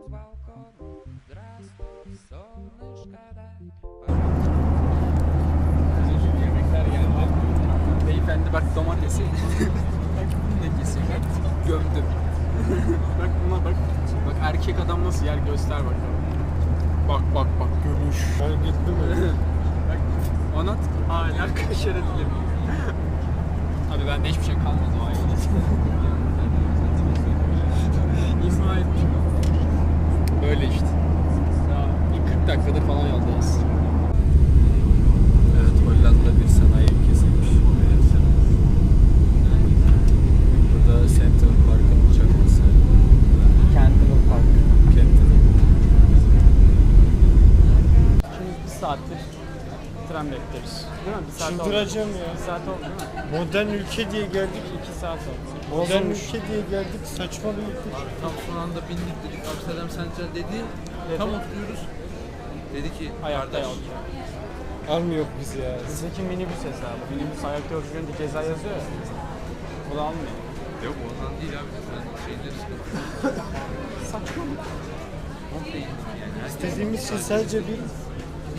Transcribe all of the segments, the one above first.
с балкона Здравствуй, солнышко, дай Yemekler geldi. Beyefendi bak domatesi. bak bunu da kesin. Gömdüm. bak buna bak. Bak erkek adam nasıl yer göster bakalım. Bak bak bak gömüş. Ben gittim mi? bak ona hala kaşar edilemiyor. Abi bende hiçbir şey kalmadı o aile. Böyle işte. Daha bir 40 dakikadır falan yoldayız. Evet Hollanda bir sanayi ülkesiymiş. Burada Central Park'ın çakması. Kendall Park. Kentin. Şimdi bir saattir tren bekliyoruz. Değil mi? Bir saat oldu. Çıldıracağım ya. Bir saat oldu değil mi? Modern ülke diye geldik. Saat oldu. Modern Bozulmuş. ülke diye geldik. Saçma bir ülke. Tam son anda bindik dedik Amsterdam Central dedi. Tam oturuyoruz. Dedi ki Ayakta kardeş. Almıyor bizi ya. Bizdeki minibüs hesabı. Minibüs ayakta görünce ceza yazıyor ya. Bu da almıyor. Yok ondan değil abi. Sen şeyleri sıkıntı. Saçma mı? İndik yani. İstediğimiz şey sadece bir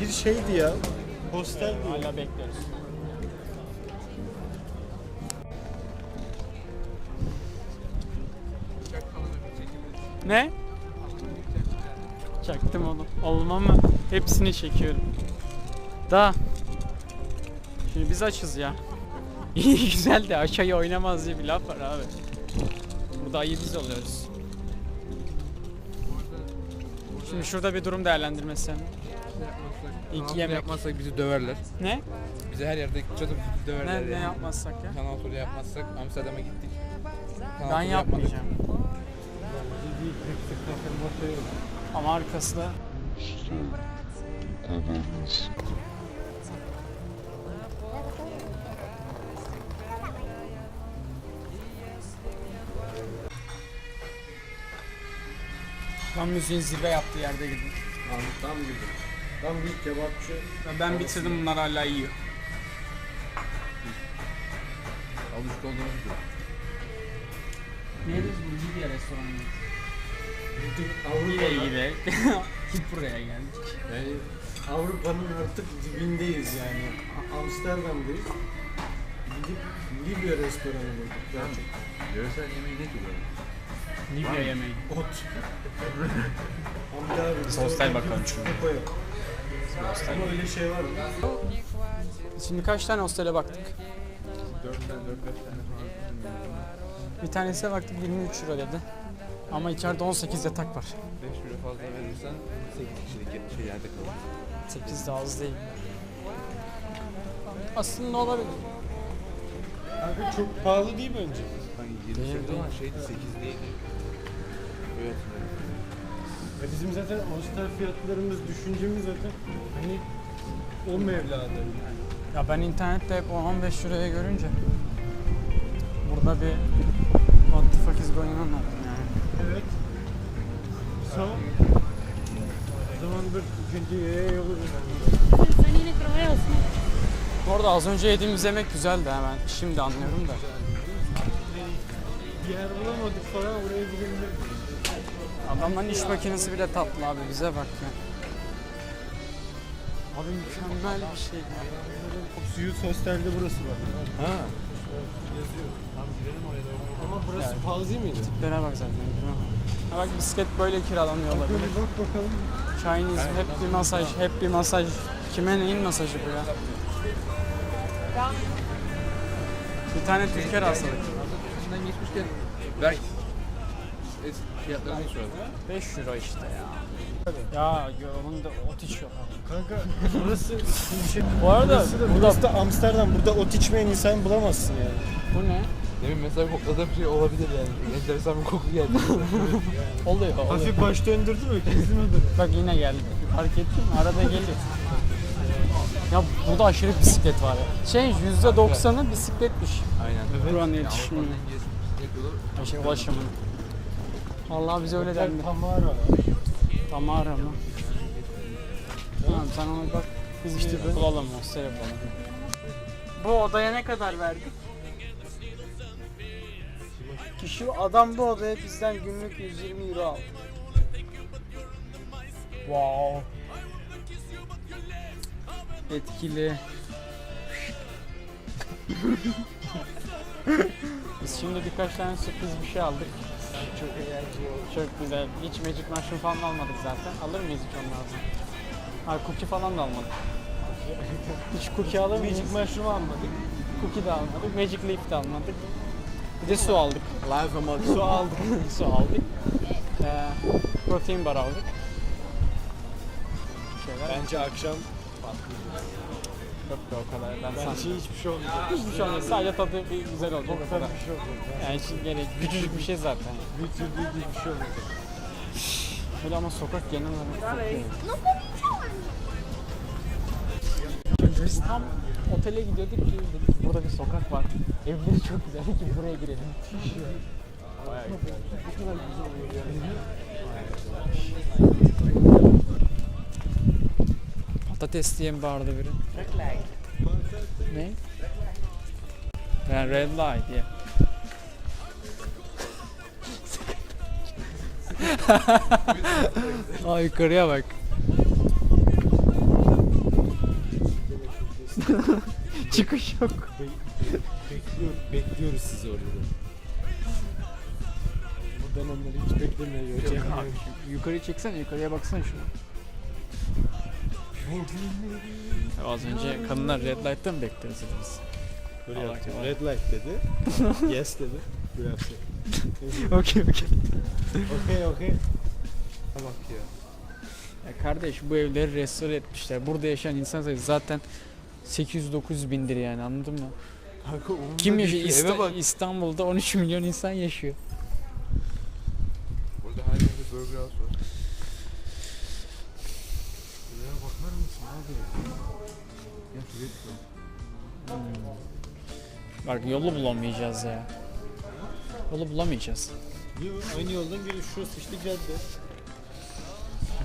bir şeydi ya. Hostel değil. Hala bekliyoruz. Ne? Çaktım onu. Olmam mı? Hepsini çekiyorum. Da. Şimdi biz açız ya. İyi güzel de aşağıya oynamaz diye bir laf var abi. Burada ayı biz oluyoruz. Şimdi şurada bir durum değerlendirmesi. İlk kanal yemek. yapmazsak bizi döverler. Ne? Bizi her yerde çatıp döverler Ne, ne yani. yapmazsak ya? Kanal turu yapmazsak Amsterdam'a gittik. Kanal Ben yapmayacağım. Ama arkası da Ben müziğin zirve yaptığı yerde gittim. Tam gibi. Tam bir kebapçı. Ve Ben bitirdim bunlar hala yiyor. Alışık olduğumuz gibi. Neredeyiz bu? Libya restoranı. Avrupa'da, Yine yine. Hep buraya geldik. yani Avrupa'nın artık dibindeyiz yani. Amsterdam'dayız. Gidip Libya restoranı bulduk gerçekten. Yöresel yemeği ne gibi? Libya yemeği. Ot. Hamdi abi. Hostel bakalım. Kopa yok. Ama öyle şey var mı? Şimdi kaç tane hostele baktık? 4 tane 4 5 tane falan. Bir tanesine baktık 23 euro dedi. Ama içeride 18 yatak var. 5 euro fazla verirsen 8 kişilik şeylerde kalır. 8 de az değil. Aslında olabilir. Kanka çok pahalı değil bence. Hani 7 Değil, şeydi değil. ama şeydi 8 değildi. Evet. Ya bizim zaten hostel fiyatlarımız, düşüncemiz zaten hani o mevlada. Ya ben internette hep 10-15 liraya görünce burada bir what the fuck is going on yani. Evet. So, o zaman bir ikinciye yolu Salini Croatia. Orada az önce yediğimiz yemek güzeldi hemen. Şimdi anlıyorum da. Yer bulamadık falan oraya gidebilirdik. Adamların iş makinesi bile tatlı abi bize bak ya. Abi mükemmel bir şey. ya. Suyut hostelde burası var. Ha. Ama burası Yani. pahalı değil miydi? Tiplere bak zaten. Ha bak bisiklet böyle kiralanıyor olabilir. Bak bakalım. Chinese hep bir masaj, hep bir masaj. Kime neyin masajı bu ya? Bir tane Türker hastalık. Geçmişken Berk es- fiyatlarını soralım. 5 euro işte ya. Ya onun da ot içiyor. Kanka burası bir şey. Bu arada burası da, bu da- burası da Amsterdam. Burada ot içmeyen insan bulamazsın yani. Bu ne? Demin mesela kokladığım şey olabilir yani. Enteresan bir koku geldi. Oluyor. oluyor. Hafif baş döndürdü mü? Kesin odur. Bak yine geldi. Fark ettin mi? Arada geliyor. Ya burada aşırı bisiklet var ya. Şey %90'ı bisikletmiş. Aynen. Buranın iletişimi. Avrupa'nın en gelişmiş bisiklet yolu. Şey ulaşımını. Vallahi bize öyle dendi. Tamara. Tamara mı? Tamam sen ona bak. Biz İşte bir bulalım, hostel yapalım. Bu odaya ne kadar verdik? Kişi adam bu odaya bizden günlük 120 euro aldı. Wow. Etkili. Biz şimdi birkaç tane sürpriz bir şey aldık. Çok eğlenceli oldu. Çok güzel. Hiç Magic Mushroom falan almadık zaten. Alır mıyız hiç onlardan? Ha cookie falan da almadık. Hiç cookie alır mıyız? Magic mushroom almadık. Cookie de almadık. Magic Leaf de almadık. Bir de su aldık. Live ama Su aldık. su aldık. Ee, protein bar aldık. Şeyler. Bence akşam Yok be o kadar. Ben bence sanmıyorum. hiçbir şey olmayacak. Hiçbir şey olmaz. Sadece tadı bir güzel olacak o kadar. bir şey olmayacak. Yani şimdi gerek küçücük bir şey zaten. Bir türlü bir şey olmayacak. Öyle ama sokak genel olarak çok iyi. Biz tam otele gidiyorduk ki dedik burada bir sokak var. Evleri çok güzel ki buraya girelim. Bayağı güzel. Bu kadar güzel oluyor. Patates diye mi bağırdı biri? Ne? Ben red light diye. Aa yukarıya bak. Çıkış yok. Bekliyor, bekliyoruz sizi orada. Buradan onları hiç beklemiyor. Yukarıya çeksene yukarıya baksana şuna. Az önce kadınlar red light'ta mı bekliyoruz biz? Böyle Allah yaptı. Allah. Red light dedi. yes dedi. Bu yaptı. Okey okey. Okey okey. Bak ya. Ya kardeş bu evleri restore etmişler. Burada yaşayan insan sayısı zaten 800-900 bindir yani anladın mı? Kanka umurumda Kim yaşıyor? ki, İsta- bak. İstanbul'da 13 milyon insan yaşıyor. Burada her yerde Burger House var. Buraya bakar mısın abi? Ya şuraya çıkıyor. Bak yolu bulamayacağız ya. Yolu bulamayacağız. Yo, aynı yoldan geliyor. Şurası işte cadde.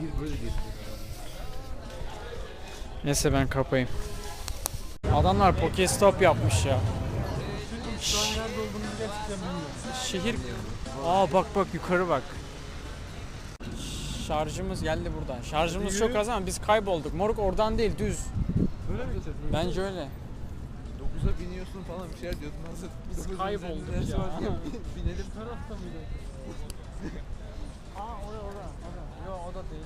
Bir böyle bir. Neyse ben kapayım. Adamlar Pokestop yapmış ya. Şehir... Aa bak bak yukarı bak. Şarjımız geldi buradan. Şarjımız çok az ama biz kaybolduk. Moruk oradan değil düz. Böyle mi gideceğiz? Bence öyle. 9'a biniyorsun falan bir şeyler diyordun. Nasıl? Biz kaybolduk ya. Binelim. tarafta mıydı? Aa orada orada. orada. Yok o da değil.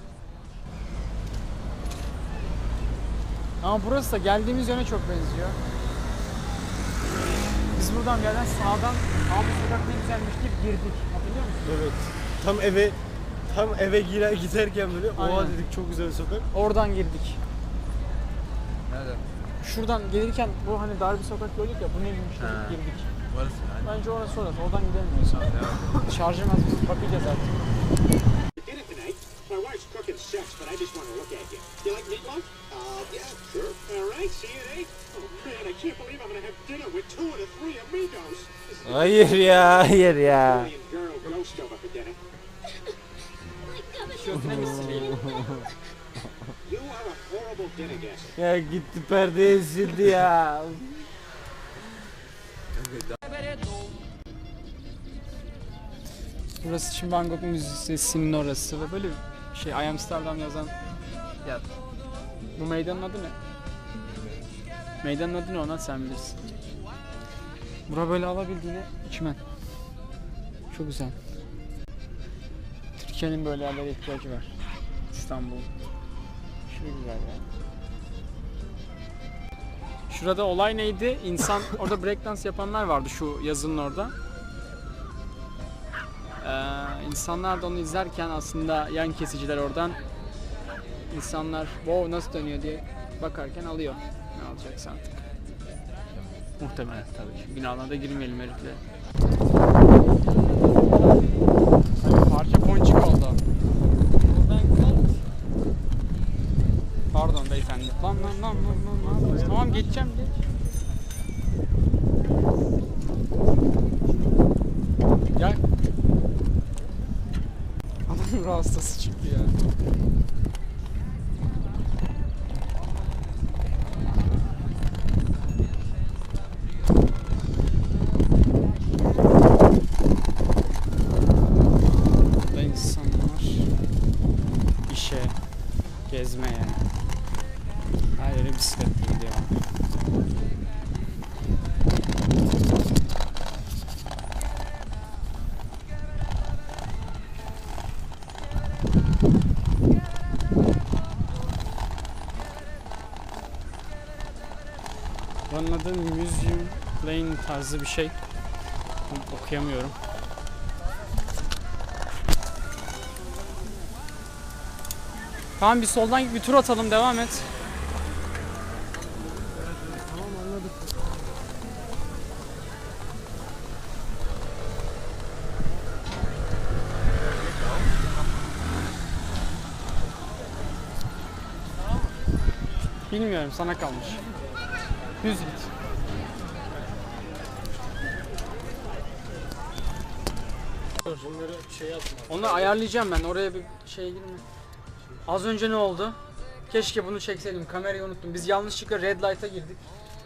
Ama burası da geldiğimiz yöne çok benziyor. Biz buradan bir yerden sağdan abi sokak ne güzelmiş deyip girdik. Hatırlıyor musun? Evet. Tam eve tam eve girer giderken böyle oha Aynen. dedik çok güzel bir sokak. Oradan girdik. Nerede? Şuradan gelirken bu hani dar bir sokak gördük ya bu neymiş dedik Ha. girdik. Varız yani. Bence orası orası. Oradan gidemiyoruz abi. Şarjım az biz bakacağız artık. dinner tonight. My wife's cooking sex, but I just want to look at you. You like meatloaf? Uh, yeah, sure. All right, see you at eight. Oh man, I can't believe I'm gonna have dinner with two of the three amigos. This is Hayır ya, hayır ya. Ya gitti perdeyi sildi ya. Burası Van Gogh Müzesi'nin orası ve böyle şey I Amsterdam yazan ya bu meydanın adı ne? Meydanın adı ne ona sen bilirsin. Bura böyle alabildiğine çimen. Çok güzel. Türkiye'nin böyle yerlere ihtiyacı var. İstanbul. Şurası güzel ya. Şurada olay neydi? İnsan orada breakdance yapanlar vardı şu yazının orada. Ee, insanlar da onu izlerken aslında yan kesiciler oradan insanlar wow nasıl dönüyor diye bakarken alıyor. Ne alacaksa artık. Muhtemelen tabii. Şu binalara girmeyelim herifle. Parça ponçik oldu. Pardon beyefendi. Lan lan lan lan lan. Tamam geçeceğim geç. Gel. Adamın ruh hastası çıktı ya. Adı Museum Lane tarzı bir şey. Okuyamıyorum. Tamam bir soldan bir tur atalım devam et. Bilmiyorum sana kalmış. Düz git. Bunları şey yapma. Onu ayarlayacağım ben oraya bir şey girme. Az önce ne oldu? Keşke bunu çekseydim. Kamerayı unuttum. Biz yanlışlıkla red light'a girdik.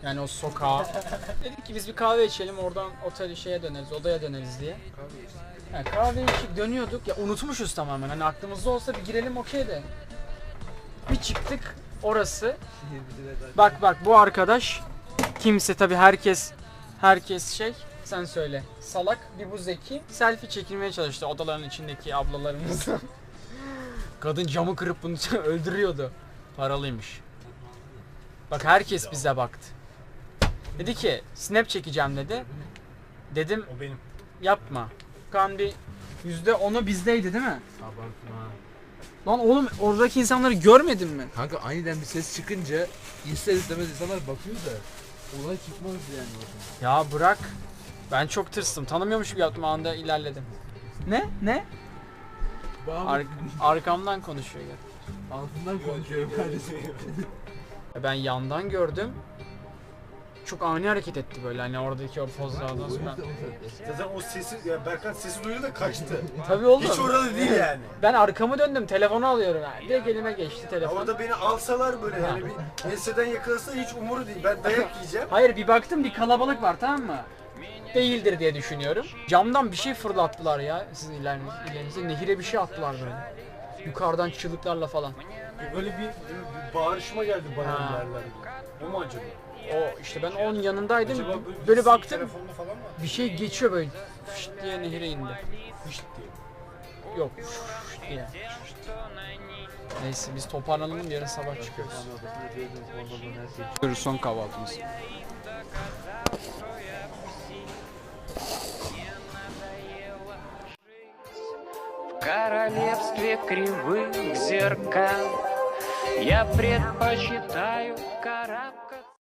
Yani o sokağa. Dedik ki biz bir kahve içelim oradan otel şeye döneriz, odaya döneriz diye. Yani kahve içip dönüyorduk. Ya unutmuşuz tamamen. Hani aklımızda olsa bir girelim okey de. Bir çıktık orası. Bak bak bu arkadaş kimse tabi herkes herkes şey sen söyle salak bir bu zeki selfie çekilmeye çalıştı odaların içindeki ablalarımız. Kadın camı kırıp bunu öldürüyordu. Paralıymış. Bak herkes bize baktı. Dedi ki snap çekeceğim dedi. Dedim O benim. yapma. Kan bir yüzde onu bizdeydi değil mi? Lan oğlum oradaki insanları görmedin mi? Kanka aniden bir ses çıkınca ister istemez insanlar bakıyor da olay çıkmaz yani orada. Ya bırak. Ben çok tırstım. Tanımıyormuş gibi yaptım anda ilerledim. Ne? Ne? Ar- arkamdan konuşuyor ya. Altından konuşuyorum kardeşim. Ben yandan gördüm. Çok ani hareket etti böyle hani oradaki o pozlardan sonra. Zaten o sesi, ya Berkan sesi duydu da kaçtı. Tabii oğlum. Hiç orada değil yani. Ben arkamı döndüm telefonu alıyorum. Yani. Direkt elime geçti telefon. Orada beni alsalar böyle yani bir enseden yakalasa hiç umuru değil. Ben dayak yiyeceğim. Hayır bir baktım bir kalabalık var tamam mı? Değildir diye düşünüyorum. Camdan bir şey fırlattılar ya sizin ileriniz, ilerinize. Nehire bir şey attılar böyle. Yukarıdan çığlıklarla falan. Böyle bir, bir bağırışma geldi bana Ha. yerler. O mu acaba? O işte ben onun yanındaydım. Acaba Böyle bir baktım falan mı? bir şey geçiyor böyle. Fışt diye nehire indi. Fışt diye. Yok fışt diye. Neyse biz toparlanalım yarın sabah çıkıyoruz. Çıkıyoruz son kahvaltımız. Королевстве кривых зеркал. Я предпочитаю корабль